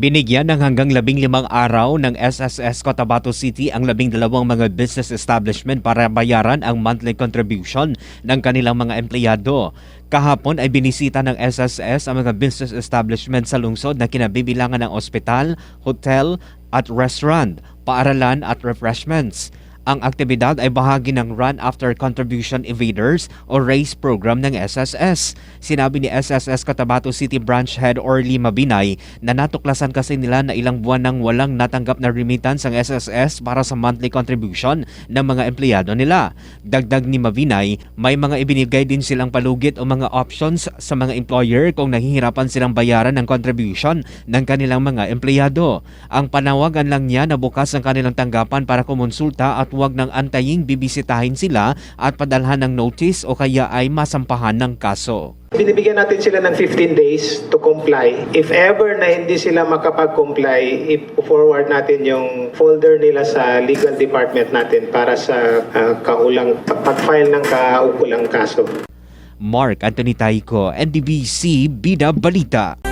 Binigyan ng hanggang labing limang araw ng SSS Cotabato City ang labing dalawang mga business establishment para bayaran ang monthly contribution ng kanilang mga empleyado. Kahapon ay binisita ng SSS ang mga business establishment sa lungsod na kinabibilangan ng ospital, hotel at restaurant, paaralan at refreshments. Ang aktibidad ay bahagi ng Run After Contribution Evaders o RACE program ng SSS. Sinabi ni SSS Cotabato City Branch Head Orly Mabinay na natuklasan kasi nila na ilang buwan nang walang natanggap na remittance ang SSS para sa monthly contribution ng mga empleyado nila. Dagdag ni Mabinay, may mga ibinigay din silang palugit o mga options sa mga employer kung nahihirapan silang bayaran ng contribution ng kanilang mga empleyado. Ang panawagan lang niya na bukas ang kanilang tanggapan para kumonsulta at huwag nang antaying bibisitahin sila at padalhan ng notice o kaya ay masampahan ng kaso. Binibigyan natin sila ng 15 days to comply. If ever na hindi sila makapag-comply, i-forward natin yung folder nila sa legal department natin para sa ah, kaulang pag-file ng kaukulang kaso. Mark Anthony Taico, NDBC Bida Balita.